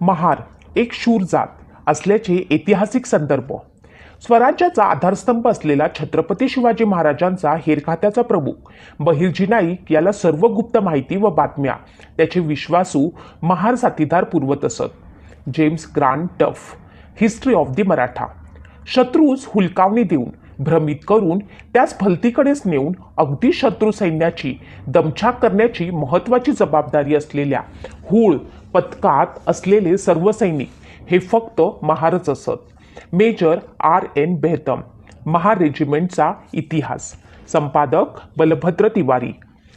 महार एक शूर जात असल्याचे ऐतिहासिक संदर्भ. स्वराज्याचा आधारस्तंभ असलेला छत्रपती शिवाजी महाराजांचा हेरखात्याचा प्रमुख बहिर्जी नाईक याला सर्व गुप्त माहिती व बातम्या त्याचे विश्वासू महार साथीदार पुरवत असत James Grant Duff history of the Maratha. शत्रूस हुलकावणी देऊन भ्रमित करून त्यास भलतीकडेच नेऊन अगदी शत्रू सैन्याची दमछाक करण्याची महत्त्वाची जबाबदारी असलेल्या हूळ पथकात असलेले सर्व सैनिक हे फक्त महारच असत. Major R N Betham Mahar रेजिमेंटचा इतिहास संपादक बलभद्र तिवारी.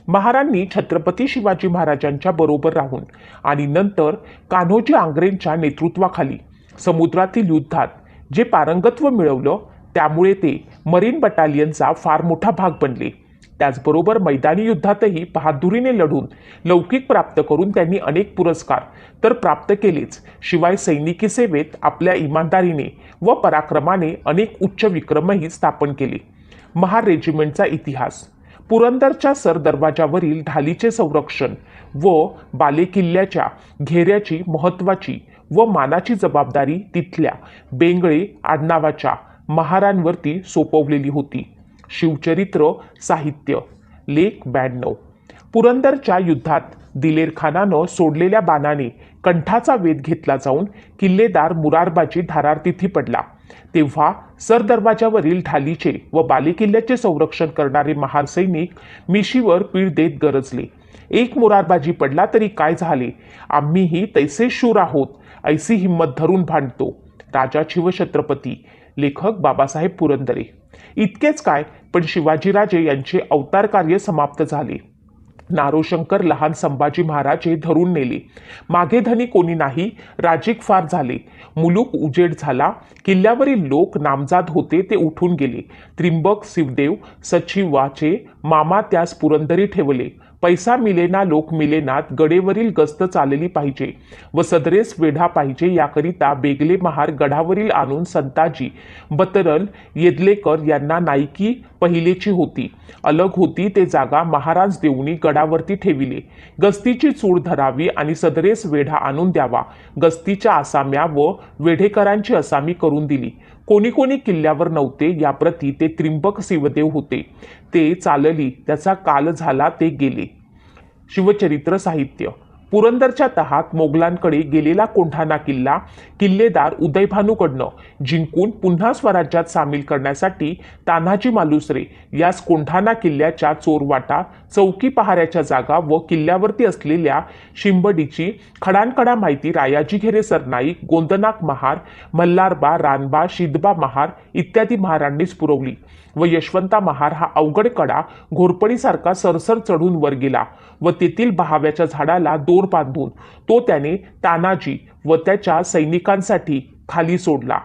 महारांनी छत्रपती शिवाजी महाराजांच्या बरोबर राहून आणि नंतर कान्होजी आंग्रेंच्या नेतृत्वाखाली समुद्रातील युद्धात जे पारंगत्व मिळवलं त्यामुळे ते मरीन बटालियनचा फार मोठा भाग बनले. त्याचबरोबर मैदानी युद्धातही बहादुरीने लढून लौकिक प्राप्त करून त्यांनी अनेक पुरस्कार तर प्राप्त केलेच. शिवाय सैनिकी सेवेत आपल्या इमानदारीने व पराक्रमाने अनेक उच्च विक्रमही स्थापन केले. महार रेजिमेंटचा इतिहास. पुरंदरच्या सर दरवाजावरील ढालीचे संरक्षण व बालेकिल्ल्याच्या घेऱ्याची महत्त्वाची व मानाची जबाबदारी तिथल्या बेंगळे आडनावाच्या महारांवरती सोपवलेली होती. शिवचरित्र साहित्य. लेख ब्याण्णव. पुरंदरच्या युद्धात दिलेर खानानं सोडलेल्या बाणाने कंठाचा वेध घेतला जाऊन किल्लेदार मुरारबाजी धारारतिथी पडला. तेव्हा सरदरवाजावरील ढालीचे व बालेकिल्ल्याचे संरक्षण करणारे महार सैनिक मिशीवर पीळ देत गरजले. एक मुरारबाजी पडला तरी काय झाले? आम्हीही तैसे शूर आहोत ऐसी हिंमत धरून भांडतो. राजा शिवछत्रपती. लेखक बाबासाहेब पुरंदरे. इतकेच काय? पण शिवाजीराजे यांचे अवतार कार्य समाप्त झाले. नारोशंकर लहान संभाजी महाराज हे धरून नेले. मागे धनी कोणी नाही राजिक फार झाले. मुलूक उजेड झाला. किल्ल्यावरील लोक नामजाद होते ते उठून गेले. त्रिंबक शिवदेव सचिवाचे मामा त्यास पुरंदरी ठेवले. पैसा मिलेना लोक मिलेनात गडेवरील गस्त चालली पाहिजे. व सदरेस वेढा पाहिजे याकरिता बेगले महार गडावरील आणून संताजी बतरल येदलेकर यांना नायकी पहिलेची होती. अलग होती ते जागा महाराज देऊनी गडावरती ठेविले. गस्तीची चूड धरावी आणि सदरेस वेढा आणून द्यावा. गस्तीच्या आसाम्या व वेढेकरांची असामी करून दिली. कोणी कोणी किल्ल्यावर नव्हते. याप्रती ते त्रिंबक शिवदेव होते. ते चालली त्याचा काल झाला ते गेले. शिवचरित्र साहित्य. पुरंदरच्या तहात मोगलांकडे गेलेला कोंढाणा किल्ला किल्लेदार उदयभानूकडनं जिंकून पुन्हा स्वराज्यात सामील करण्यासाठी तान्हाजी मालुसरे यास कोंढाणा किल्ल्याच्या चोरवाटा चौकी पहाऱ्याच्या जागा व किल्ल्यावरती असलेल्या शिंबडीची खडानकडा माहिती रायाजी घेरे सरनाईक गोंदनाक महार मल्हारबा रानबा शिदबा महार इत्यादी महारांनीच पुरवली व यशवंता महार हा अवघड कडा घोरपडीसारखा सरसर चढून वर गेला व तेथील बहाव्याच्या झाडाला दोन दोर बांधून तो त्याने तानाजी व त्याच्या सैनिकांसाठी खाली सोडला.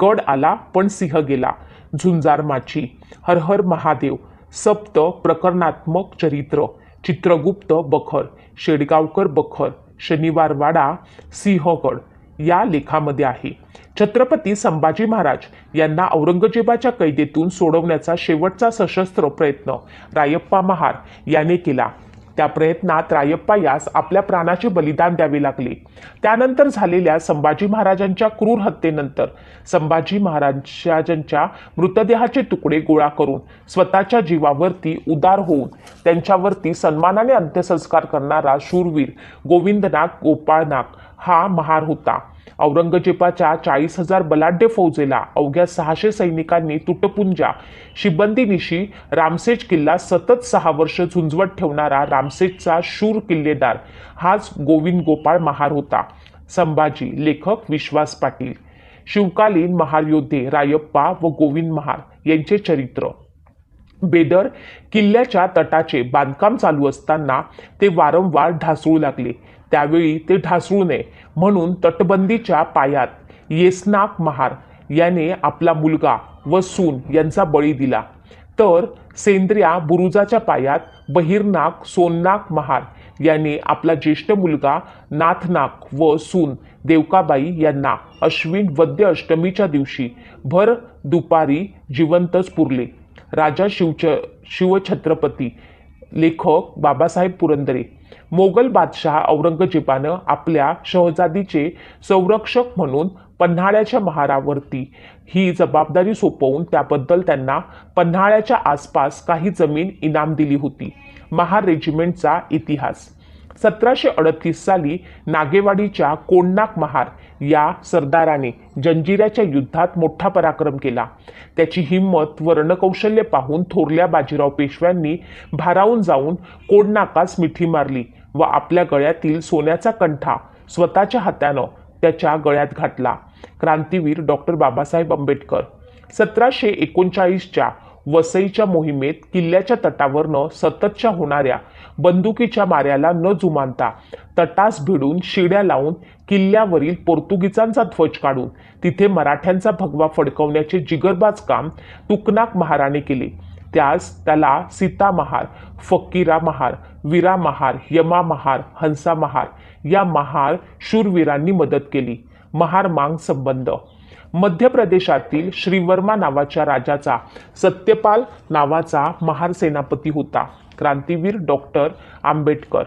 गड आला पण सिंह गेला. झुंजार माची हर हर महादेव सप्त प्रकरणात्मक चरित्र चित्रगुप्त बखर शेडगावकर बखर शनिवारवाडा सिंहगड या लेखामध्ये आहे. छत्रपती संभाजी महाराज यांना औरंगजेबाच्या कैदेतून सोडवण्याचा शेवटचा सशस्त्र प्रयत्न रायप्पा महार याने केला. त्या प्रयत्नात रायप्पा यास आपल्या प्राणाचे बलिदान द्यावे लागले. त्यानंतर झालेल्या संभाजी महाराजांच्या क्रूर हत्येनंतर संभाजी महाराजांच्या मृतदेहाचे तुकडे गोळा करून स्वतःच्या जीवावरती उदार होऊन त्यांच्यावरती सन्मानाने अंत्यसंस्कार करणारा शूरवीर गोविंदनाग गोपाळनाग हा महार होता. औरंगजेबाच्या चाळीस हजार बलाढ्य फौजेला अवघ्या सहाशे सैनिकांनी तुटपुंजा. शिबंदीनिशी रामसेज किल्ला सतत सहा वर्ष झुंजवत ठेवणारा रामसेजचा शूर किल्लेदार हाच गोविंद गोपाळ महार होता. संभाजी लेखक विश्वास पाटील. शिवकालीन महारयोद्धे रायप्पा व गोविंद महार यांचे चरित्र. बेदर किल्ल्याच्या तटाचे बांधकाम चालू असताना ते वारंवार ढासळू लागले. त्यावेळी ते ढासळू नये. म्हणून तटबंदीच्या पायात येसनाक महार याने आपला मुलगा व सून यांचा बळी दिला. तर सेंद्रिया बुरुजाच्या पायात बहिरनाक सोननाक महार याने आपला ज्येष्ठ मुलगा नाथनाक व सून देवकाबाई यांना अश्विन वद्य अष्टमीच्या दिवशी भर दुपारी जिवंतच पुरले. राजा शिवच शिवछत्रपती लेखक बाबासाहेब पुरंदरे मोगल बादशहा औरंगजेबानं आपल्या शहजादीचे संरक्षक म्हणून पन्हाळ्याच्या महारावरती ही जबाबदारी सोपवून त्याबद्दल त्यांना पन्हाळ्याच्या आसपास काही जमीन इनाम दिली होती. महार रेजिमेंटचा इतिहास. सतराशे अडतीस साली नागेवाडीच्या कोंडनाक महार या सरदाराने जंजिऱ्याच्या युद्धात मोठा पराक्रम केला. त्याची हिंमत वर्णकौशल्य पाहून थोरल्या बाजीराव पेशव्यांनी भारावून जाऊन कोडनाकास मिठी मारली व आपल्या गळ्यातील सोन्याचा कंठा स्वतःच्या हातानं त्याच्या गळ्यात घातला. क्रांतीवीर डॉक्टर बाबासाहेब आंबेडकर सतराशे एकोणचाळीसच्या वसईच्या मोहिमेत किल्ल्याच्या तटावरनं सततच्या होणाऱ्या बंदुकीच्या माऱ्याला न जुमानता तटास भिडून शिड्या लावून किल्ल्यावरील पोर्तुगीजांचा ध्वज काढून तिथे मराठ्यांचा भगवा फडकवण्याचे जिगरबाज काम तुकनाक महाराने केले. त्यास त्याला सीता महार फकीरा महार वीरा महार यमा महार हंसा महार या महार शूरवीरांनी मदत केली. महार मांग संबंध मध्य प्रदेशातील श्रीवर्मा नावाच्या राजाचा सत्यपाल नावाचा महार सेनापती होता. क्रांतीवीर डॉक्टर आंबेडकर.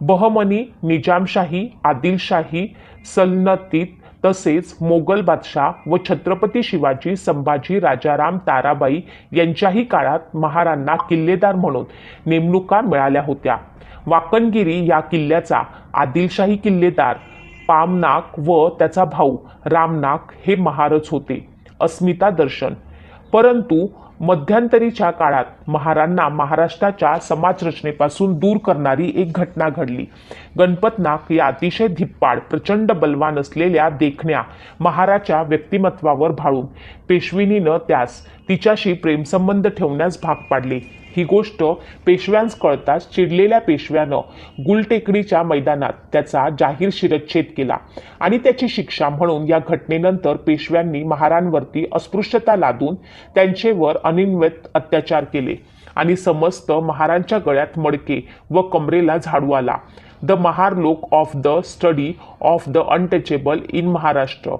बहमनी निजामशाही आदिलशाही सल्लतीत तसेच मोगल बादशाह व छत्रपती शिवाजी संभाजी राजाराम ताराबाई यांच्याही काळात महारांना किल्लेदार म्हणून नेमणुका मिळाल्या होत्या. वाकणगिरी या किल्ल्याचा आदिलशाही किल्लेदार पामनाक व त्याचा भाऊ रामनाक हे महारच होते. अस्मिता दर्शन. परंतु मध्यंतरीच्या काळात महारांना महाराष्ट्राच्या समाजरचनेपासून दूर करणारी एक घटना घडली. गणपतनाक या अतिशय धिप्पाड प्रचंड बलवान असलेल्या देखण्या महाराच्या व्यक्तिमत्वावर भाळून पेशविनीनं त्यास तिच्याशी प्रेमसंबंध ठेवण्यास भाग पाडले. ही गोष्ट पेशव्यांस कळताच चिडलेल्या पेशव्यानं गुलटेकडीच्या मैदानात त्याचा जाहीर शिरच्छेद केला. आणि त्याची शिक्षा म्हणून या घटनेनंतर पेशव्यांनी महारांवरती अस्पृश्यता लादून त्यांचेवर अनिन्वित अत्याचार केले. आणि समस्त महारांच्या गळ्यात मडके व कमरेला झाडू आला. द महार लोक of the study of the untouchable in Maharashtra.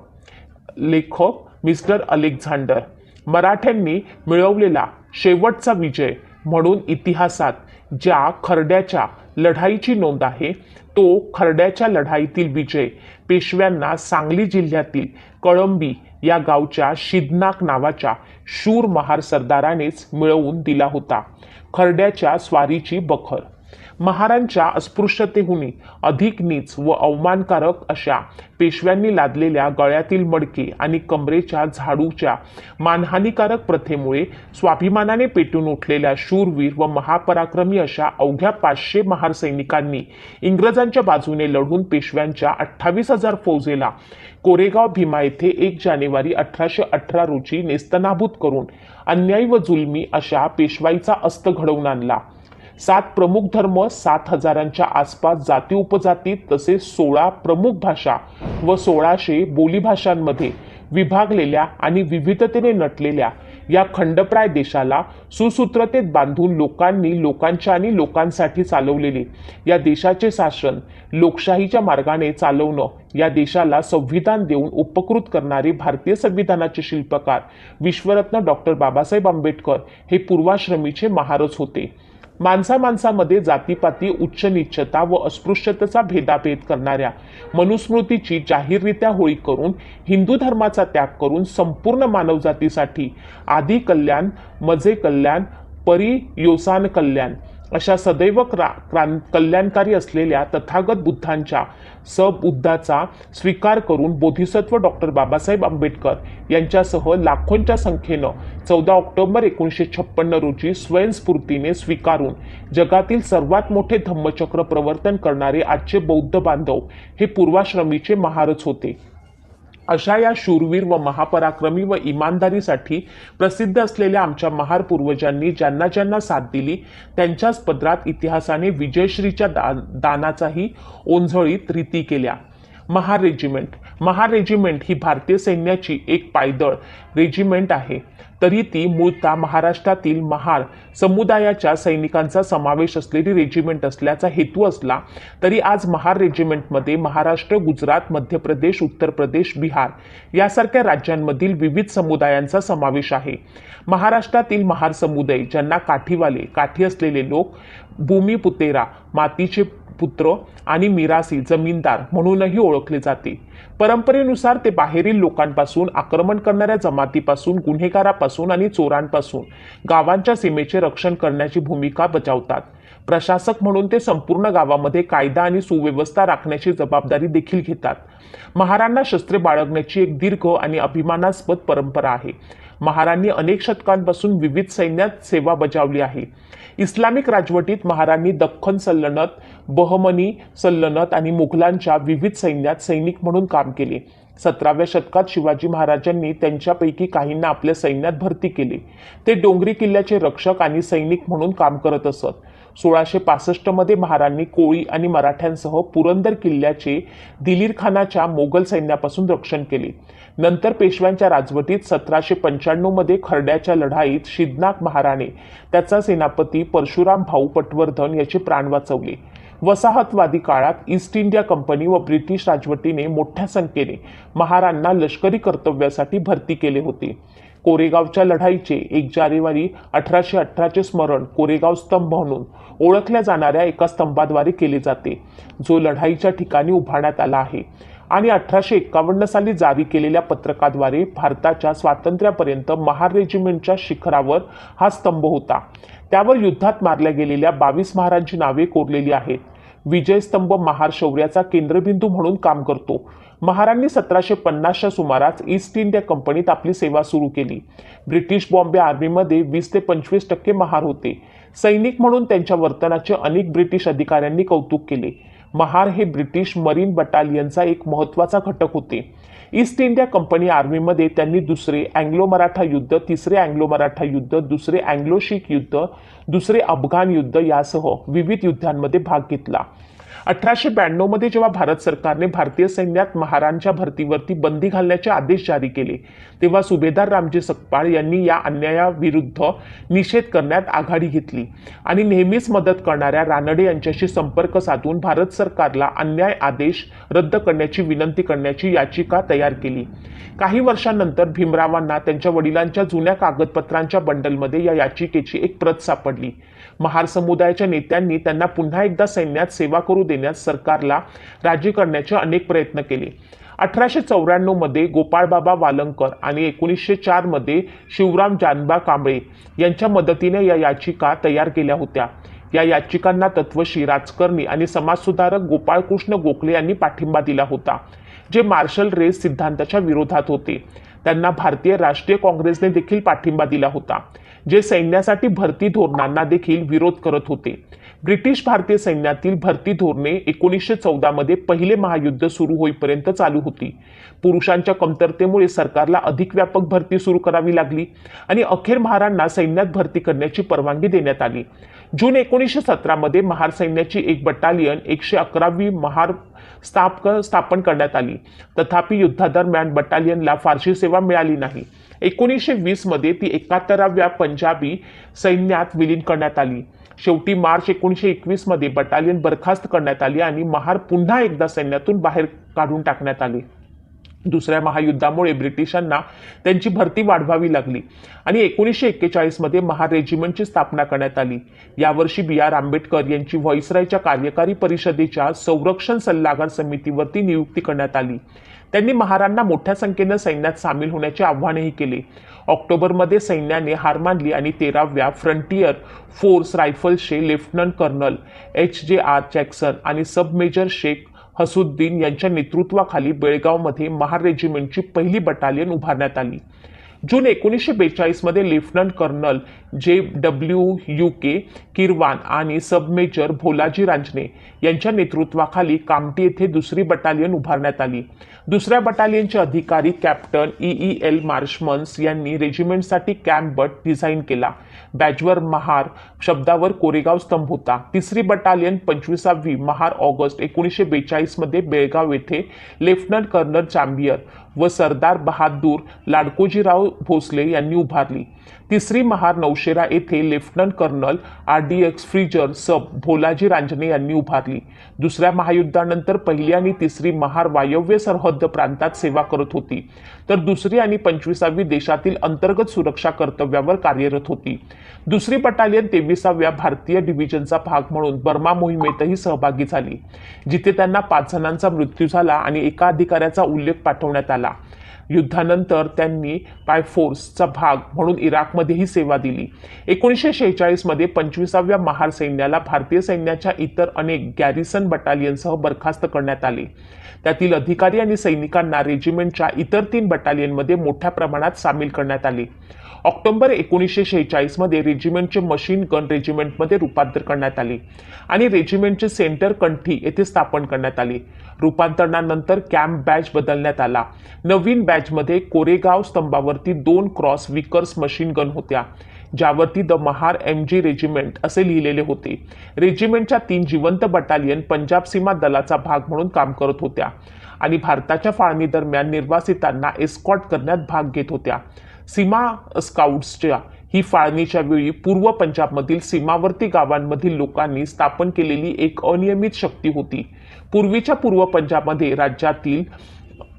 लेखक मिस्टर अलेक्झांडर. मराठ्यांनी मिळवलेला शेवटचा विजय म्हणून इतिहासात ज्या खरड्याच्या लढाईची नोंद आहे तो खरड्याच्या लढाईतील विजय पेशव्यांना सांगली जिल्ह्यातील कळंबी या गावच्या शिदनाक नावाच्या शूर महार सरदारानेच मिळवून दिला होता. खरड्याच्या स्वारीची बखर महारांच्या अस्पृश्यतेहून अधिक नीच व अवमानकारक अशा पेशव्यांनी लादलेल्या गळ्यातील मडके आणि कमरेच्या झाडूच्या मानहानिकारक प्रथेमुळे स्वाभिमानाने पेटून उठलेल्या शूरवीर व महापराक्रमी अशा अवघ्या पाचशे महार सैनिकांनी इंग्रजांच्या बाजूने लढून पेशव्यांच्या अठ्ठावीस हजार फौजेला कोरेगाव भीमा येथे एक जानेवारी अठराशे अठरा रोजी नेस्तनाभूत करून अन्यायी व जुलमी अशा पेशवाईचा अस्त घडवून आणला. सात प्रमुख धर्म सात हजारांच्या आसपास जाती उपजाती तसेच सोळा प्रमुख भाषा व सोळाशे बोलीभाषांमध्ये विभागलेल्या आणि विविधतेने नटलेल्या या खंडप्राय देशाला सुसूत्रतेत बांधून लोकांनी लोकांच्या आणि लोकांसाठी चालवलेले या देशाचे शासन लोकशाहीच्या मार्गाने चालवणं या देशाला संविधान देऊन उपकृत करणारे भारतीय संविधानाचे शिल्पकार विश्वरत्न डॉक्टर बाबासाहेब आंबेडकर हे पूर्वाश्रमीचे महारच होते. माणसा माणसामध्ये जातीपाती उच्च निच्छता व अस्पृश्यतेचा भेदाभेद करणाऱ्या मनुस्मृतीची जाहीररित्या होळी करून हिंदू धर्माचा त्याग करून संपूर्ण मानवजातीसाठी आधी कल्याण मजे कल्याण परी योसान कल्याण अशा सदैव क्रा क्रां कल्याणकारी असलेल्या तथागत बुद्धांच्या सबुद्धाचा स्वीकार करून बोधिसत्व डॉक्टर बाबासाहेब आंबेडकर यांच्यासह लाखोंच्या संख्येनं चौदा ऑक्टोबर एकोणीसशे छप्पन्न रोजी स्वयंस्फूर्तीने स्वीकारून जगातील सर्वात मोठे धम्मचक्र प्रवर्तन करणारे आजचे बौद्ध बांधव हे पूर्वाश्रमीचे महारच होते. अशा या शूरवीर व महापराक्रमी व इमानदारीसाठी प्रसिद्ध असलेल्या आमच्या महार पूर्वजांनी ज्यांना ज्यांना साथ दिली त्यांच्याच पदरात इतिहासाने विजयश्रीच्या दा दानाचाही ओंझळीत रीती केल्या. महार रेजिमेंट. महार रेजिमेंट ही भारतीय सैन्याची एक पायदळ रेजिमेंट आहे. तरी ती मूळतः महाराष्ट्रातील महार समुदायाच्या सैनिकांचा समावेश असलेली रेजिमेंट असल्याचा हेतू असला तरी आज महार रेजिमेंटमध्ये महाराष्ट्र गुजरात मध्य प्रदेश उत्तर प्रदेश बिहार यासारख्या राज्यांमधील विविध समुदायांचा समावेश आहे. महाराष्ट्रातील महार समुदाय ज्यांना काठीवाले काठी असलेले लोक भूमिपुतेरा मातीचे पुत्र आणि मिरासी जमीनदार म्हणूनही ओळखले जाते. परंपरेनुसार ते बाहेरील लोकांपासून आक्रमण करणाऱ्या जमातीपासून गुन्हेगारापासून आणि चोरांपासून गावांच्या सीमेचे रक्षण करण्याची भूमिका बजावतात. प्रशासक म्हणून ते संपूर्ण गावामध्ये कायदा आणि सुव्यवस्था राखण्याची जबाबदारी देखील घेतात. महारांना शस्त्रे बाळगण्याची एक दीर्घ आणि अभिमानास्पद परंपरा आहे. महारांनी अनेक शतकांपासून विविध सैन्यात सेवा बजावली आहे. इस्लामिक राजवटीत महारांनी दख्खन सल्लनत बहमनी सल्लनत आणि मुघलांच्या विविध सैन्यात सैनिक म्हणून काम केले. सतराव्या शतकात शिवाजी महाराजांनी त्यांच्यापैकी काहींना आपल्या सैन्यात भरती केली. ते डोंगरी किल्ल्याचे रक्षक आणि सैनिक म्हणून काम करत असत. सोळाशे पासष्टमध्ये महारांनी कोळी आणि मराठ्यांसह पुरंदर किल्ल्याचे दिलीर खानाच्या मोगल सैन्यापासून रक्षण केले. नंतर पेशव्यांच्या राजवटीत सतराशे पंच्याण्णवमध्ये खरड्याच्या लढाईत शिदनाक महाराणे त्याचा सेनापती परशुराम भाऊ पटवर्धन याचे प्राण वाचवले. वसाहतवादी काळात ईस्ट इंडिया कंपनी व ब्रिटिश राजवटीने मोठ्या संख्येने महारांना लष्करी कर्तव्यासाठी भरती केले होते. कोरेगावच्या लढाईचे एक जानेवारी अठराशे अठराचे स्मरण कोरेगाव स्तंभ म्हणून ओळखल्या जाणाऱ्या एका स्तंभाद्वारे केले जाते जो लढाईच्या ठिकाणी उभारण्यात आला आहे. आणि अठराशे एकावन्न साली जारी केलेल्या पत्रकाद्वारे भारताच्या स्वातंत्र्यापर्यंत महार रेजिमेंटच्या शिखरावर हा स्तंभ होता. त्यावर युद्धात मारल्या गेलेल्या बावीस महारांची नावे कोरलेली आहेत. विजयस्तंभ महार शौर्याचा केंद्रबिंदू म्हणून काम करतो. महारांनी सतराशे पन्नासच्या सुमारास ईस्ट इंडिया कंपनीत आपली सेवा सुरू केली. ब्रिटिश बॉम्बे आर्मीमध्ये वीस ते पंचवीस टक्के महार होते. सैनिक म्हणून त्यांच्या वर्तनाचे अनेक ब्रिटिश अधिकाऱ्यांनी कौतुक केले. महार हे ब्रिटिश मरीन बटालियनचा एक महत्त्वाचा घटक होते. ईस्ट इंडिया कंपनी आर्मीमध्ये त्यांनी दुसरे अँग्लो मराठा युद्ध तिसरे अँग्लो मराठा युद्ध दुसरे अँग्लो शीख युद्ध दुसरे अफगाण युद्ध यासह विविध युद्धांमध्ये भाग घेतला. अठराशे ब्याण्णवमध्ये जेव्हा भारत सरकारने भारतीय सैन्यात महारांच्या भरतीवरती बंदी घालण्याचे आदेश जारी केले तेव्हा सुभेदार रामजी सकपाळ यांनी या अन्यायाविरुद्ध निषेध करण्यात आघाडी घेतली आणि नेहमीच मदत करणाऱ्या रानडे यांच्याशी संपर्क साधून भारत सरकारला अन्याय आदेश रद्द करण्याची विनंती करण्याची याचिका तयार केली. काही वर्षांनंतर भीमरावांना त्यांच्या वडिलांच्या जुन्या कागदपत्रांच्या बंडलमध्ये या याचिकेची एक प्रत सापडली. महार समुदायाच्या नेत्यांनी त्यांना पुन्हा एकदा सैन्यात सेवा करू दे देण्यास सरकारला राजी करण्याचे अनेक प्रयत्न केले. अठराशे चौऱ्याण्णवमध्ये गोपाळबाबा वालंकर आणि एकोणीसशे चारमध्ये शिवराम जानबा कांबळे यांच्या मदतीने या याचिका तयार केल्या होत्या. या याचिकांना तत्वशी राजकारणी आणि समाजसुधारक गोपाळकृष्ण गोखले यांनी पाठिंबा दिला होता जे मार्शल रेस सिद्धांताच्या विरोधात होते. त्यांना भारतीय राष्ट्रीय काँग्रेसने देखील पाठिंबा दिला होता. जे सैन्यासाठी भरती धोरणांना देखील विरोध करत होते. ब्रिटिश भारतीय सैन्यातील भरती धोरणे एकोणीसशे चौदामध्ये पहिले महायुद्ध सुरू होईपर्यंत चालू होती. पुरुषांच्या कमतरतेमुळे सरकारला अधिक व्यापक भरती सुरू करावी लागली आणि अखेर महारांना सैन्यात भरती करण्याची परवानगी देण्यात आली. जून एकोणीसशे सतरामध्ये महार सैन्याची एक बटालियन एकशे अकरावी महार स्थाप स्थापन करण्यात आली. तथापि युद्धादरम्यान बटालियनला फारशी सेवा मिळाली नाही. एकोणीसशे वीसमध्ये ती एकाहत्तराव्या पंजाबी सैन्यात विलीन करण्यात आली. शेवटी मार्च एकोणीसशे एकवीसमध्ये बटालियन बरखास्त करण्यात आली आणि महार पुन्हा एकदा सैन्यातून बाहेर काढून टाकण्यात आले. दुसऱ्या महायुद्धामुळे ब्रिटिशांना त्यांची भरती वाढवावी लागली. आणि एकोणीसशे एक्केचाळीसमध्ये महारेजिमेंटची स्थापना करण्यात आली. यावर्षी बी आर आंबेडकर यांची व्हॉइसरायच्या कार्यकारी परिषदेच्या संरक्षण सल्लागार समितीवरती नियुक्ती करण्यात आली. त्यांनी महारांना मोठ्या संख्येनं सैन्यात सामील होण्याचे आव्हानही केले. ऑक्टोबरमध्ये सैन्याने हार मानली आणि तेराव्या frontier force रायफल्सचे lieutenant colonel H J R Jackson आणि सब मेजर शेख हसुद्दीन यांच्या नेतृत्वाखाली बेळगावमध्ये महार रेजिमेंटची पहिली बटालियन उभारण्यात आली. जून एकोणीसशे बेचाळीसमध्ये lieutenant colonel J W U K Kirwan आणि सबमेजर भोलाजी रांजने यांच्या नेतृत्वाखाली कामटी येथे दुसरी बटालियन उभारण्यात आली. दुसऱ्या बटालियनचे अधिकारी captain E. E. L. Marshmans यांनी रेजिमेंटसाठी कॅम्प बट डिझाईन केला. बॅजवर महार शब्दावर कोरेगाव स्तंभ होता. तिसरी बटालियन पंचवीसावी महार ऑगस्ट एकोणीसशे बेचाळीसमध्ये बेळगाव येथे लेफ्टनंट कर्नल चांबियर व सरदार बहादूर लाडकोजीराव भोसले यांनी उभारली. तिसरी महार नौशेरा येथे lieutenant colonel R D X Frazer sub Bholaji Ranjane यांनी उभारली. दुसऱ्या महायुद्धानंतर पहिली आणि तिसरी महार वायव्य सरहद्द प्रांतात सेवा करत होती. तर दुसरी आणि पंचवीसावी देशातील अंतर्गत सुरक्षा कर्तव्यावर कार्यरत होती. दुसरी बटालियन तेविसाव्या भारतीय डिव्हिजनचा भाग म्हणून बर्मा मोहिमेतही सहभागी झाली जिथे त्यांना पाच जणांचा मृत्यू झाला आणि एका अधिकाऱ्याचा उल्लेख पाठवण्यात आला. युद्धानंतर त्यांनी पायफोर्सचा भाग म्हणून इराकमध्येही सेवा दिली. एकोणीसशे शेहेचाळीसमध्ये पंचवीसाव्या महार सैन्याला भारतीय सैन्याच्या इतर अनेक गॅरिसन बटालियनसह बरखास्त करण्यात आले. त्यातील अधिकारी आणि सैनिकांना रेजिमेंटच्या इतर तीन बटालियनमध्ये मोठ्या प्रमाणात सामील करण्यात आले. ऑक्टोबर एकोणीसशे शेहेचाळीसमध्ये रेजिमेंटचे मशीन गन रेजिमेंटमध्ये रूपांतर करण्यात आले आणि रेजिमेंटचे सेंटर कंठी येथे स्थापन करण्यात आले. रूपांतरणानंतर कॅम्प बॅच बदलण्यात आला. नवीन बॅचमध्ये कोरेगाव स्तंभावरती दोन क्रॉस विकर्स मशीन गन होत्या ज्यावरती the Mahar M G regiment असे लिहिलेले होते. रेजिमेंटच्या तीन जिवंत बटालियन पंजाब सीमा दलाचा भाग म्हणून काम करत होत्या आणि भारताच्या फाळणी दरम्यान निर्वासितांना एस्कॉट करण्यात भाग घेत होत्या. सीमा स्काउट्सच्या ही फाळणीच्या वेळी पूर्व पंजाबमधील सीमावर्ती गावांमधील लोकांनी स्थापन केलेली एक अनियमित शक्ती होती. पूर्वीच्या पूर्व पंजाबमध्ये राज्यातील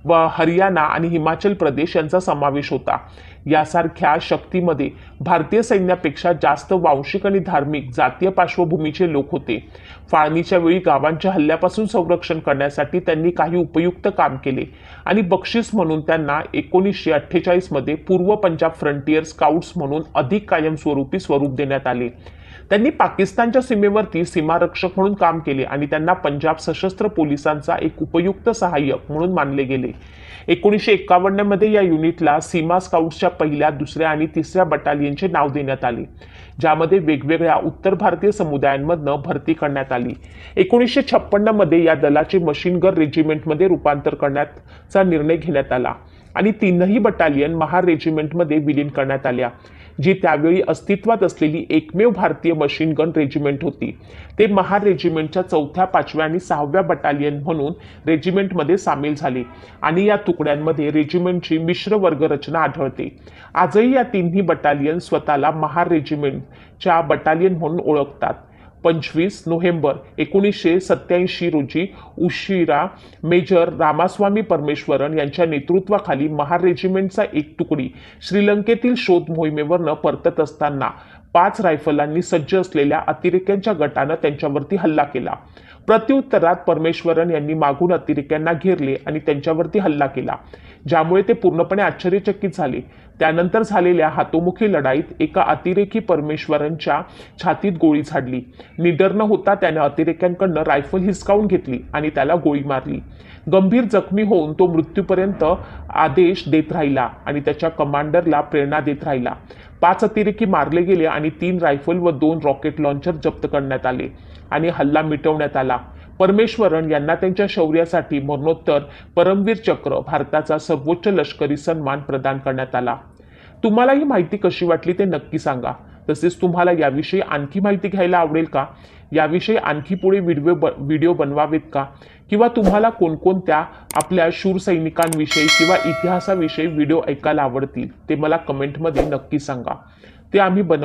व हरियाणा आणि हिमाचल प्रदेश यांचा समावेश होता. यासारख्या शक्तीमध्ये भारतीय सैन्यापेक्षा जास्त वांशिक आणि धार्मिक जातीय पार्श्वभूमीचे लोक होते. फाळणीच्या वेळी गावांच्या हल्ल्यापासून संरक्षण करण्यासाठी त्यांनी काही उपयुक्त काम केले आणि बक्षीस म्हणून त्यांना एकोणीसशे अठ्ठेचाळीसमध्ये पूर्व पंजाब फ्रंटियर स्काउट्स म्हणून अधिक कायमस्वरूपी स्वरूप देण्यात आले. त्यांनी पाकिस्तानच्या सीमेवरती सीमारक्षक म्हणून काम केले आणि त्यांना पंजाब सशस्त्र पोलिसांचा एक उपयुक्त सहाय्यक म्हणून मानले गेले. एकोणीसशे एकावन्नमध्ये या युनिटला सीमा स्काउट्सच्या पहिल्या दुसऱ्या आणि तिसऱ्या बटालियनचे नाव देण्यात आले ज्यामध्ये वेगवेगळ्या उत्तर भारतीय समुदायांमधनं भरती करण्यात आली. एकोणीसशे छप्पन्नमध्ये या दलाचे मशीनगर रेजिमेंटमध्ये रूपांतर करण्याचा निर्णय घेण्यात आला आणि तीनही बटालियन महार रेजिमेंटमध्ये विलीन करण्यात आल्या. जी त्यावेळी अस्तित्वात असलेली एकमेव भारतीय मशीन गन रेजिमेंट होती. ते महार रेजिमेंटच्या चौथ्या पाचव्या आणि सहाव्या बटालियन म्हणून रेजिमेंटमध्ये सामील झाले आणि या तुकड्यांमध्ये रेजिमेंटची मिश्र वर्गरचना आढळते. आजही या तिन्ही बटालियन स्वतःला महार रेजिमेंटच्या बटालियन म्हणून ओळखतात. पंचवीस नोव्हेंबर एकोणीसशे सत्याऐंशी रोजी उशिरा मेजर रामास्वामी परमेश्वरन यांच्या नेतृत्वाखाली महार रेजिमेंटचा एक तुकडी श्रीलंकेतील शोध मोहिमेवरनं परतत असताना पाच रायफलांनी सज्ज असलेल्या अतिरेक्यांच्या गटानं त्यांच्यावरती हल्ला केला. प्रत्युत्तरात परमेश्वरन यांनी मागून अतिरेक्यांना घेरले आणि त्यांच्यावरती हल्ला केला. ज्यामुळे ते पूर्णपणे आश्चर्यचकित झाले. त्यानंतर झालेल्या हातोमुखी लढाईत एका अतिरेकी परमेश्वरांच्या छातीत गोळी झाडली. निडर न होता त्याने अतिरेक्यांकडनं रायफल हिसकावून घेतली आणि त्याला गोळी मारली. गंभीर जखमी होऊन तो मृत्यूपर्यंत आदेश देत राहिला आणि त्याच्या कमांडरला प्रेरणा देत राहिला. पाच अतिरेकी मारले गेले आणि तीन रायफल व दोन रॉकेट लॉन्चर जप्त करण्यात आले. आणि हल्ला मिटवण्यात आला. परमेश्वरन यांना त्यांच्या शौर्यासाठी मरणोत्तर परमवीर चक्र भारताचा सर्वोच्च लष्करी सन्मान प्रदान करण्यात आला. तुम्हाला ही माहिती कशी वाटली ते नक्की सांगा. तसेच तुम्हाला याविषयी आणखी माहिती घ्यायला आवडेल का? याविषयी आणखी पुढे व्हिडिओ ब व्हिडिओ बनवावेत का? किंवा तुम्हाला कोणकोणत्या आपल्या शूर सैनिकांविषयी किंवा इतिहासाविषयी व्हिडिओ ऐकायला आवडतील ते मला कमेंटमध्ये नक्की सांगा. ते आम्ही बनव